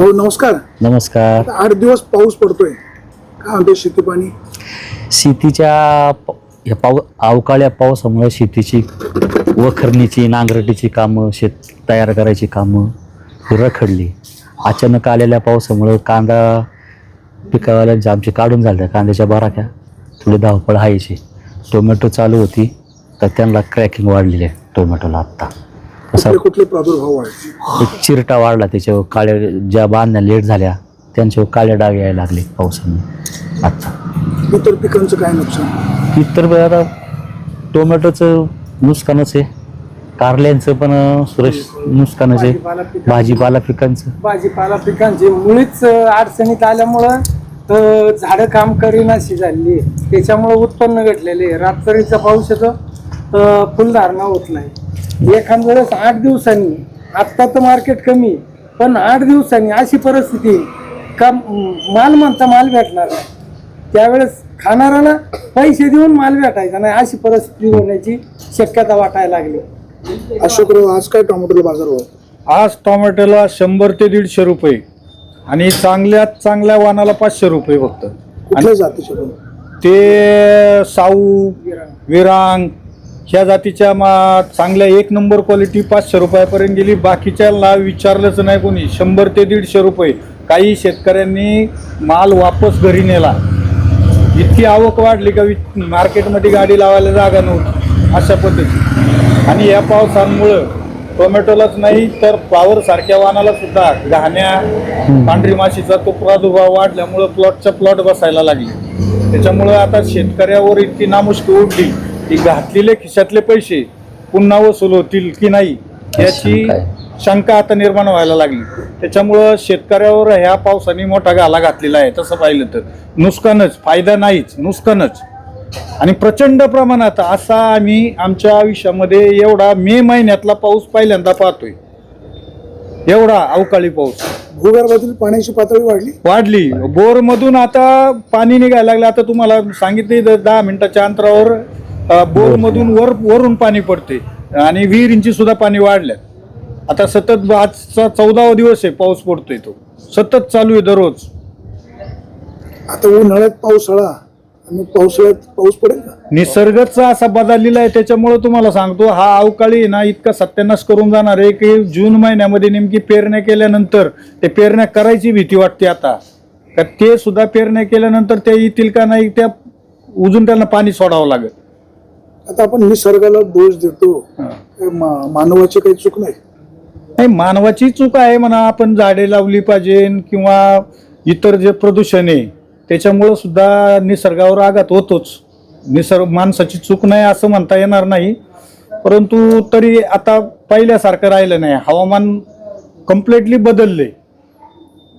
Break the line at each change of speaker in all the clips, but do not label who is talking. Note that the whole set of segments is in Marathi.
भाऊ नमस्कार.
नमस्कार.
आता आठ दिवस पाऊस पडतोय. काय म्हणते शेती पाणी?
शेतीच्या प- या पाऊ अवकाळ्या पावसामुळे शेतीची वखरणीची नांगरटीची कामं शेत तयार करायची कामं ही रखडली. अचानक आलेल्या पावसामुळं कांदा पिकावाल्यांच्या आमची काढून झाल्या कांद्याच्या बराक्या थोडी धावपळ व्हायची टोमॅटो चालू होती तर त्यांना क्रॅकिंग वाढलेली आहे टोमॅटोला आत्ता. कसा
कुठले कुठले प्रादुर्भाव
एक चिरटा वाढला त्याच्यावर काळ्या ज्या बांधण्या लेट झाल्या त्यांच्यावर काळ्या डाग यायला लागले पावसाने. आत्ता
इतर पिकांचं काय नुकसान?
इतर बरं आता टोमॅटोचं नुकसानच आहे. कारल्यांचं पण अं, सुरेश नुकसानच आहे.
भाजीपाला पिकांचं-
भाजीपाला पिकांचं
मुळीच अं, अडचणीत आल्यामुळं तर झाडं काम करीनाशी झाली त्याच्यामुळं उत्पन्न घटलेले रात्रीचा पाऊस येतो तर फुलधारणा होत नाही. एखाद वेळेस आठ दिवसांनी. आत्ता तर मार्केट कमी पण आठ दिवसांनी अशी परिस्थिती का माल म्हणता माल भेटणार नाही. त्यावेळेस खाणाऱ्याला पैसे देऊन माल भेटायचा नाही अशी परिस्थिती होण्याची शक्यता वाटायला लागली.
अशोकराव आज काय टोमॅटोला बाजारभाव
आज टोमॅटोला शंभर ते दीडशे रुपये आणि चांगल्यात चांगल्या वानाला पाचशे रुपये फक्त.
जातीचे पण
ते साऊ विरांग ह्या जातीच्या मा चांगल्या एक नंबर क्वालिटी पाचशे रुपयापर्यंत गेली. बाकीच्याला विचारलंच नाही कोणी. शंभर ते दीडशे रुपये. काही शेतकऱ्यांनी माल वापस घरी नेला. इतकी आवक वाढली का मार्केटमध्ये गाडी लावायला जागा नव्हती. अशा पद्धती आणि या पावसामुळं टोमॅटोलाच नाही तर फ्लावर सारख्या वाहनाला सुद्धा घाण्या पांढरी माशीचा तो प्रादुर्भाव वाढल्यामुळं प्लॉटच्या प्लॉट बसायला लागले. त्याच्यामुळं आता शेतकऱ्यावर इतकी नामुष्की उडली. की घातलेले खिशातले पैसे पुन्हा वसूल होतील की नाही याची
शंका
आता निर्माण व्हायला लागली. त्याच्यामुळं शेतकऱ्यावर ह्या पावसाने मोठा घाला घातलेला आहे तसं पाहिलं तर. नुकसानच फायदा नाहीच नुकसानच आणि प्रचंड प्रमाणात असा आम्ही आमच्या आयुष्यामध्ये एवढा मे महिन्यातला पाऊस पहिल्यांदा पाहतोय. एवढा अवकाळी पाऊस.
भूगर्भातील पाण्याची पातळी वाढली?
वाढली. बोर मधून आता पाणी निघायला लागलं. आता तुम्हाला सांगितले दहा मिनिटाच्या अंतरावर बोर मधून वर वरून पाणी पडते आणि विहिरींची सुद्धा पाणी वाढल्या आता सतत आजचा चौदावा दिवस आहे पाऊस पडतोय तो. सतत चालू आहे दररोज.
आता उन्हाळ्यात पावसाळा आणि पावसाळ्यात पाऊस पडेल
निसर्गचा असा बदललेला आहे त्याच्यामुळे तुम्हाला सांगतो हा अवकाळी ना इतका सत्यानाश करून जाणार आहे की जून महिन्यामध्ये नेमकी पेरण्या केल्यानंतर ते पेरण्या करायची भीती वाटते आता. का ते सुद्धा पेरण्या केल्यानंतर ते येतील का नाही त्या उजून त्यांना पाणी सोडावं लागेल.
आता आपण निसर्गाला दोष देतो मा- मानवाची काही चूक नाही.
नाही मानवाची चूक आहे म्हणा आपण झाडे लावली पाहिजे किंवा इतर जे प्रदूषण आहे त्याच्यामुळं सुद्धा निसर्गावर आघात होतोच. निसर्ग माणसाची चूक नाही असं म्हणता येणार नाही. परंतु तरी आता पहिल्यासारखं राहिलं नाही. हवामान कम्प्लिटली बदलले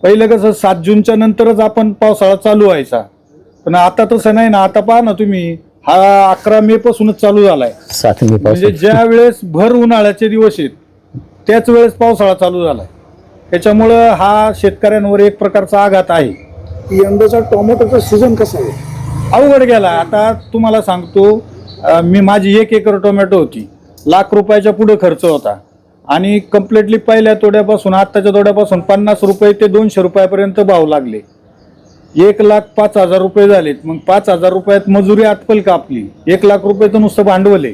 पहिलं कसं सात जूनच्या नंतरच आपण पावसाळा चालू व्हायचा. पण आता तसं नाही ना. आता पहा ना तुम्ही हा अकरा मे पासूनच चालू झालाय.
सात मे
म्हणजे
पासून
ज्या वेळेस भर उन्हाळ्याचे दिवस आहेत त्याच वेळेस पावसाळा चालू झालाय. त्याच्यामुळं हा शेतकऱ्यांवर एक प्रकारचा आघात आहे.
यंदाचा टोमॅटोचा सीझन कसा आहे?
अवघड गेला. आता तुम्हाला सांगतो अं, मी माझी एक एकर टोमॅटो होती. लाख रुपयाच्या पुढे खर्च होता. आणि कम्प्लिटली पहिल्या तोड्यापासून आत्ताच्या तोड्यापासून पन्नास रुपये ते दोनशे रुपयापर्यंत भाव लागले. एक लाख पाच हजार रुपये झालेत. मग पाच हजार रुपयात मजुरी आटपल का आपली? एक लाख रुपये तर नुसतं भांडवल आहे.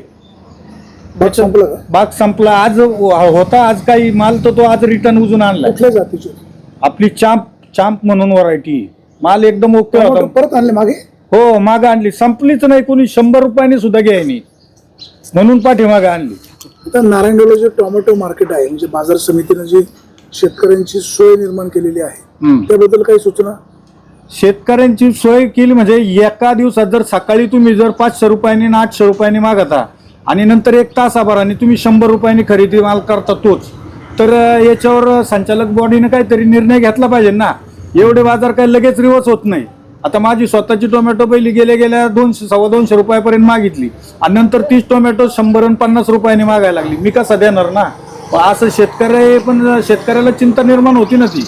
बाग संपला का?
बाग संपला. आज होता आज काही माल तर तो आज रिटर्न उजून आणला
कुठल्या जातीचे?
आपली चांप चांप म्हणून व्हरायटी माल एकदम ओके
टोमॅटो
होता
परत आणले मागे?
हो माग आणली. संपलीच नाही कोणी. शंभर रुपयाने सुद्धा घ्यायनी म्हणून पाठीमागे आणली.
आता नारायणगावला जे टोमॅटो मार्केट आहे म्हणजे बाजार समितीनं जी शेतकऱ्यांची सोय निर्माण केलेली आहे
हम्म.
त्याबद्दल काही सूचना?
शेतकऱ्यांची सोय केली म्हणजे एका दिवसात जर सकाळी तुम्ही जर पाचशे रुपयांनी आठशे रुपयांनी मागता आणि नंतर एक तासाभराने तुम्ही शंभर रुपयांनी खरेदी माल करता तोच तर याच्यावर संचालक बॉडीनं काहीतरी निर्णय घेतला पाहिजे ना? एवढे बाजार काही लगेच रिवर्स होत नाही. आता माझी स्वतःची टोमॅटो पहिली गेल्या गेल्या दोनशे सव्वा दोनशे रुपयापर्यंत मागितली आणि नंतर तीस टोमॅटो शंभर आणि पन्नास रुपयांनी मागायला लागली. मी कसा देणार ना? असं शेतकरी पण शेतकऱ्याला चिंता निर्माण होती ना ती.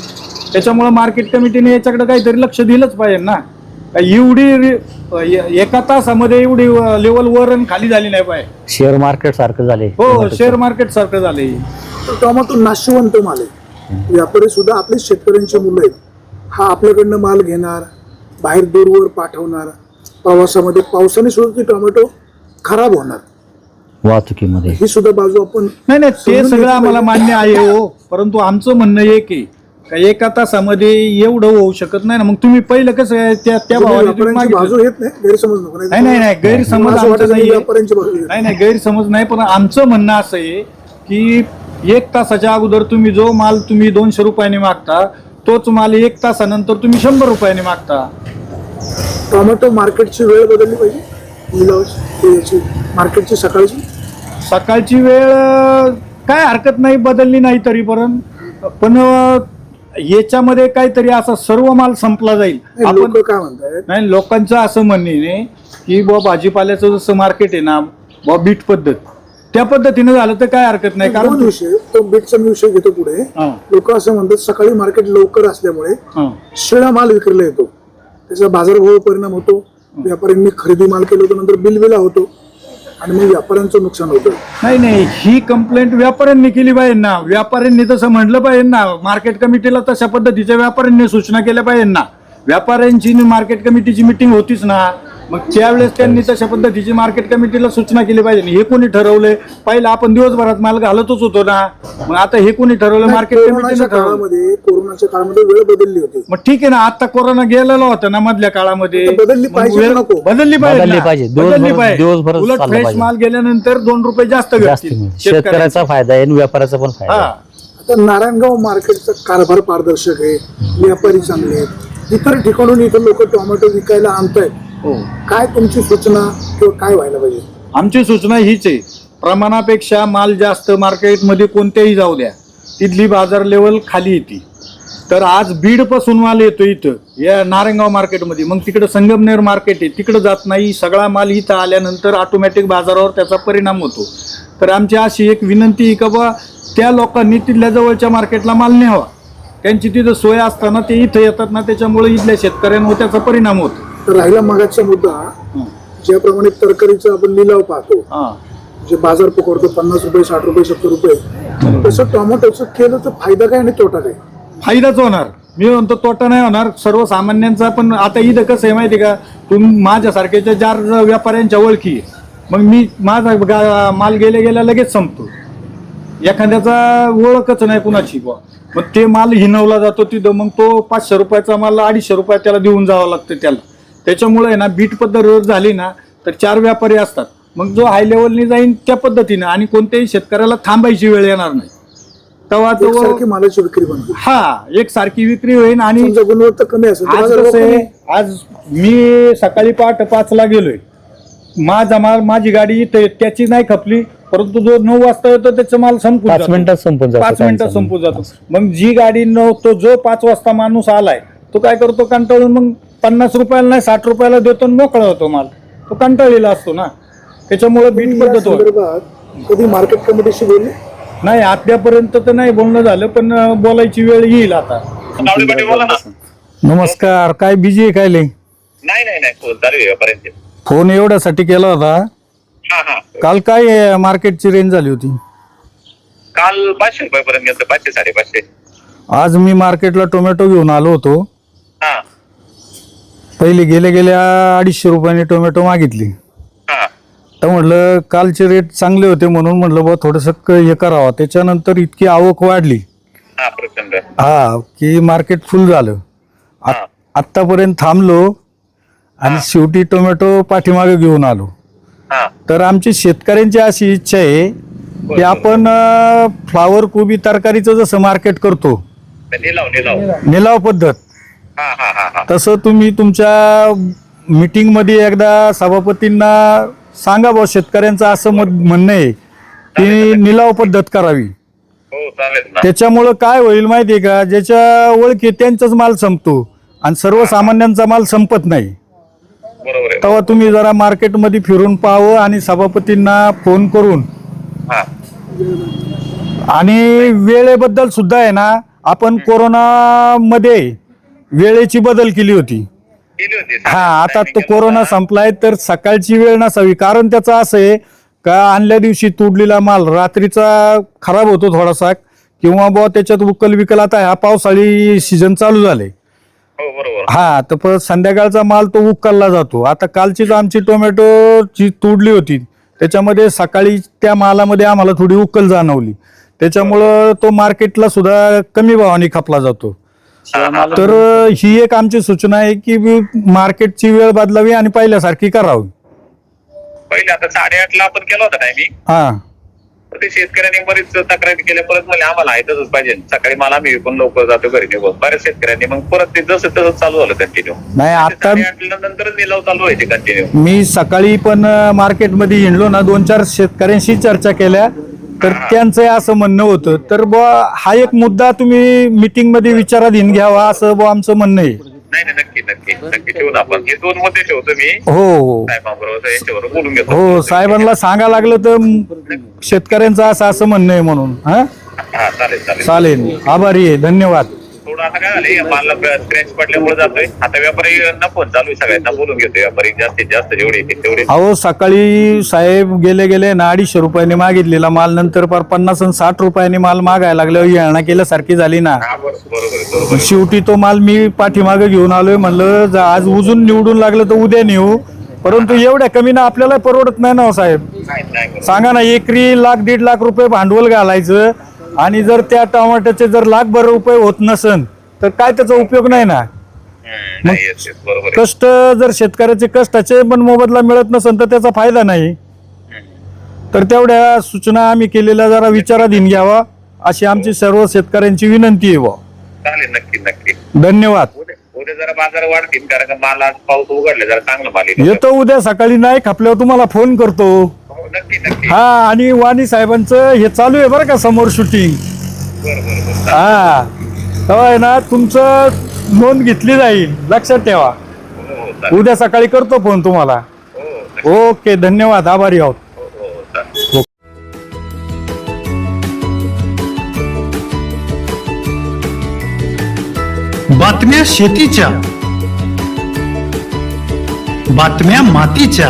त्याच्यामुळे मार्केट कमिटीने याच्याकडे काहीतरी लक्ष दिलंच पाहिजे ना. एवढी एका तासामध्ये एवढी लेवल वर आणि खाली झाली नाही पाहिजे
शेअर मार्केट सारखं झाले
हो शेअर मार्केट सारखं झालंय.
तर टोमॅटो नाशिवंत माल आहे. व्यापारी सुद्धा आपले शेतकऱ्यांची मुलं आहेत. हा आपल्याकडनं माल घेणार बाहेर दूरवर पाठवणार प्रवासामध्ये पावसाने सुद्धा ती टोमॅटो खराब होणार.
वाहतुकीमध्ये.
ही सुद्धा बाजू आपण
नाही नाही ते सगळं आम्हाला. मान्य आहे हो. परंतु आमचं म्हणणं एक आहे का एका तासामध्ये एवढं होऊ शकत नाही ना. मग तुम्ही पहिलं कसं आहे, त्या त्या
तुम्ही
भावाने तुम्ही
व्यापाऱ्यांची
मागितलं.
बाजू घेत नाही गैरसमज नको
नाही नाही नाही गैरसमज
असं
आमचा
वाटत नाही
नाहीये.
व्यापाऱ्यांची बाजू घेत
नाही नाही गैरसमज नाही पण आमचं म्हणणं असं आहे की एक तासाच्या अगोदर तुम्ही जो माल तुम्ही दोनशे रुपयाने मागता तोच माल एक तासानंतर तुम्ही शंभर रुपयाने मागता.
टोमॅटो मार्केटची वेळ बदलली पाहिजे? लिलावाची ते याची मार्केटची सकाळची?
सकाळची वेळ अं, काय हरकत नाही बदलली नाही तरी पर्यंत पण अं, याच्यामध्ये काहीतरी असा सर्व माल संपला जाईल. आपण
लोक काय म्हणतायत?
नाही लोकांचं असं म्हणणे की बुवा भाजीपाल्याचं जसं मार्केट आहे ना बुवा बीट पद्धत. त्या पद्धतीने झालं तर काय हरकत नाही
दोन
कारण
विषय तो बीटचा मी विषय घेतो पुढे.
हां,
लोक असं म्हणतात सकाळी मार्केट लवकर असल्यामुळे
हां.
शिळा माल विक्रीला येतो. त्याचा बाजारभाव परिणाम होतो. व्यापाऱ्यांनी खरेदी माल केलं होतं नंतर बिलबिला होतो. आणि मग व्यापाऱ्यांचं नुकसान होतं.
नाही नाही ही कंप्लेंट व्यापाऱ्यांनी केली पाहिजे ना. व्यापाऱ्यांनी तसं म्हटलं पाहिजे ना मार्केट कमिटीला तशा पद्धतीच्या व्यापाऱ्यांनी सूचना केल्या पाहिजे ना. व्यापाऱ्यांची मार्केट कमिटीची मिटिंग होतीच ना. मग त्यावेळेस त्यांनी तशा पद्धतीची मार्केट कमिटीला सूचना केली पाहिजे हे कोणी ठरवलंय पहिलं आपण दिवसभरात माल घालतच होतो ना मग आता हे कोणी ठरवलं मार्केट कमिटीनं ठरवलं
काळामध्ये कोरोनाच्या काळामध्ये वेळ बदलली होती
मग ठीक आहे ना आता कोरोना गेलेला होता ना मधल्या काळामध्ये
आता बदलली पाहिजे
वेळ-
का नको?
बदलली पाहिजे ना.
पाहिजे.
बदलली
दिवसभर-
पाहिजे.
दिवसभरच
उलट
चाललं
फ्रेश
पाहिजे.
माल गेल्यानंतर दोन रुपये जास्त.
शेतकऱ्याचा फायदा आहे आणि व्यापाऱ्याचा पण फायदा
हा.
आता नारायणगाव मार्केटचा कारभार पारदर्शक आहे व्यापारी चांगले आहेत इतर ठिकाणून इथं लोक टोमॅटो विकायला आणतायत
हो हो.
काय तुमची सूचना किंवा काय व्हायला पाहिजे?
आमची सूचना हीच आहे. प्रमाणापेक्षा माल जास्त मार्केटमध्ये कोणत्याही जाऊ द्या. तिथली बाजार लेवल खाली येते. तर आज बीडपासून माल येतो इथं या नारायणगाव मार्केटमध्ये. मग तिकडं संगमनेर मार्केट आहे. तिकडं जात नाही. सगळा माल इथं आल्यानंतर ऑटोमॅटिक बाजारावर त्याचा परिणाम होतो. तर आमची अशी एक विनंती आहे का बा त्या लोकांनी तिथल्या जवळच्या मार्केटला माल न्यावा. त्यांची तिथं सोय असताना ते इथं येतात ना त्याच्यामुळे इथल्या शेतकऱ्यांवर त्याचा परिणाम होतो.
तर राहिला मागाचा मुद्दा. ज्याप्रमाणे तरकारीचा आपण लिलाव पाहतो
हां.
जे बाजार पकडतो पन्नास रुपये साठ रुपये सत्तर रुपये तसं टोमॅटोचं केलं तर फायदा काय आणि तोटा काय?
फायदाच होणार. मी म्हणतो तोटा नाही होणार. सर्वसामान्यांचा पण आता इथं कसं आहे माहिती का? तुम्ही माझ्यासारख्याच्या चार व्यापाऱ्यांच्या ओळखी. मग मी माझा माल गेल्या गेल्या लगेच संपतो. एखाद्याचा ओळखच नाही कुणाची बुवा. मग ते माल हिनवला जातो तिथं. मग तो पाचशे रुपयाचा माल अडीचशे रुपयात त्याला देऊन जावं लागतं त्याला. त्याच्यामुळे आहे ना बीट पद्धत जर झाली ना तर चार व्यापारी असतात मग जो हाय लेवलनी जाईन त्या पद्धतीनं आणि कोणत्याही शेतकऱ्याला थांबायची वेळ येणार नाही तेव्हा
एकसारखी
तो
मालाची विक्री बनते
हा एक सारखी विक्री होईल आणि
समजा गुणवत्ता कमी असेल तर
आज
बाजारभाव
कसं
कमी.
आहे आज मी सकाळी पहाटे पाचला गेलोय माझा माल माझी गाडी इथे त्याची नाही खपली परंतु जो नऊ वाजता येतो त्याचा माल संपून
पाच
जातो.
मिनिटात संपून जातो
पाच मिनिटात. संपून जातो मग जी गाडी न तो जो पाच वाजता माणूस आलाय तो काय करतो कंटाळून मग पन्नास रुपयाला नाही साठ रुपयाला देतो आणि मोकळा होतो माल. तो कंटाळलेला असतो ना. त्याच्यामुळे बीट पद्धत
कधी मार्केट कमिटीशी बोलले?
नाही अद्यापर्यंत तर नाही बोलणं झालं पण बोलायची वेळ येईल आता. नमस्कार काय बिजी आहे काय
नाही नाही नाही फोन
एवढ्यासाठी केला होता.
हा हा.
काल काय मार्केटची रेंज झाली होती?
काल पाचशे रुपयापर्यंत पाचशे साडेपाचशे.
आज मी मार्केटला टोमॅटो घेऊन आलो होतो.
हा.
पहिले गेल्या गेल्या अडीचशे रुपयाने टोमॅटो मागितली.
हा.
तर म्हटलं कालचे रेट चांगले होते म्हणून म्हटलं बा थोडंसं क- हे करावं. त्याच्यानंतर इतकी आवक वाढली.
हा प्रचंड.
हा की मार्केट फुल झालं. आ-
हा.
आत्तापर्यंत थांबलो आणि शेवटी टोमॅटो पाठीमागे घेऊन आलो.
हा.
तर आमची शेतकऱ्यांची अशी इच्छा आहे की आपण अं, फ्लावर कोबी तरकारीचं जसं मार्केट करतो
निलाव निलाव.
निलाव पद्धत तसं तुम्ही तुमच्या मीटिंगमध्ये एकदा सभापतींना सांगा बा शेतकऱ्यांचं असं मत म्हणणं आहे की निलाव पद्धत करावी.
हो
त्याच्यामुळं काय होईल माहिती आहे का? ज्याच्या ओळखी त्यांचाच माल संपतो आणि सर्वसामान्यांचा माल संपत नाही. तेव्हा तुम्ही जरा मार्केटमध्ये फिरून पाहावं आणि सभापतींना फोन करून आणि वेळेबद्दल सुद्धा आहे ना आपण कोरोनामध्ये वेळेची बदल केली होती.
केली होती.
हा आता तो कोरोना संपलाय तर सकाळची वेळ नसावी. कारण त्याचं असं आहे का आणल्या दिवशी तुडलेला माल रात्रीचा खराब होतो थोडासा किंवा बुवा त्याच्यात उकल विकल आता हा पावसाळी सीझन चालू झाले.
हो बरोबर.
हा तर प- संध्याकाळचा माल तो उकलला जातो. आता कालचीच आमची टोमॅटो जी तोडली होती त्याच्यामध्ये सकाळी त्या मालामध्ये आम्हाला थोडी उकल जाणवली. त्याच्यामुळं तो मार्केटला सुद्धा कमी भावाने खपला जातो. तर ही एक आमची सूचना आहे की मार्केटची वेळ बदलावी आणि पहिल्यासारखी करावी.
पहिले आता साडेआठला आपण केला होता टायमिंग
हा.
ते शेतकऱ्यांनी बरीच तक्रारी केल्या परत म्हणजे आम्हाला आहे तसंच पाहिजे. सकाळी मला आम्ही विकून लवकर जातो घरी निघून. बऱ्याच शेतकऱ्यांनी मग परत ते जसं तसंच चालू झालं कंटिन्यू
नाही आता
नंतरच निलाव चालू व्हायचे कंटिन्यू
मी सकाळी पण मार्केटमध्ये हिंडलो ना दोन चार शेतकऱ्यांशी चर्चा केल्या. तर त्यांचं असं म्हणणं होतं. तर बुवा हा एक मुद्दा तुम्ही मीटिंगमध्ये विचाराधीन घ्यावा असं बुवा आमचं म्हणणं आहे.
नाही नाही नक्की नक्की नक्की ठेवून आपण. हे दोन मुद्दे ठेवतो मी.
हो हो.
साहेबांबरोबर याच्यावर बोलून घेतो.
हो साहेबांना सांगा लागलं तर शेतकऱ्यांचं असं असं म्हणणं आहे म्हणून. हा?
हा चालेल चालेल.
चालेल. आभारी आहे. धन्यवाद.
थोडं आता काय झालंय? मालला स्क्रॅच पडल्यामुळे जातोय. आता व्यापारी नफोन चालू आहे सगळ्यांना. बोलून घेतोय व्यापारी. जास्तीत जास्त जेवढे येतील तेवढे.
अहो सकाळी साहेब गेले गेले ना अडीचशे रुपयाने मागितलेला माल. नंतर पर पन्नास आणि साठ रुपयाने माल मागायला लागल्यावर येणा केल्यासारखी झाली ना.
हा बरोबर बरोबर आहे, बरोबर. आहे.
शेवटी तो माल मी पाठीमागे घेऊन आलोय. म्हणलं जा- आज उजून निवडून लागलं तर उद्या नेऊ. परंतु एवढ्या कमी ना आपल्याला परवडत नाही ना हो साहेब.
नाही, नाही, बरोबर.
सांगा ना एकरी लाख दीड लाख रुपये भांडवल घालायचं. आणि जर त्या टमाट्याचे जर लाखभर रुपये होत नसन तर काय त्याचा उपयोग नाही ना
नाही बरोबर आहे.
कष्ट जर शेतकऱ्याचे कष्टाचे पण मोबदला मिळत नसेल तर त्याचा फायदा नाही तर तेवढ्या सूचना आम्ही केलेल्या जरा विचाराधीन घ्यावा अशी आमची सर्व शेतकऱ्यांची विनंती आहे बुवा.
चालेल नक्की नक्की
धन्यवाद
उद्या उद्या जरा बाजार वाढतील कारण का माल आज पाऊस उघडले जरा चांगलं माल येईल.
येतो उद्या सकाळी नाही खपल्यावर तुम्हाला फोन करतो
हो, नक्की नक्की.
हा आणि वाणी साहेबांचं हे चालू आहे बरं का समोर शूटिंग
बरं बरं बरं.
हा. तेव्हा आहे ना तुमचं नोंद घेतली जाईल. लक्षात ठेवा.
हो
उद्या सकाळी करतो फोन तुम्हाला.
हो.
ओके धन्यवाद. आभारी आहोत.
हो.
बातम्या शेतीच्या बातम्या मातीच्या.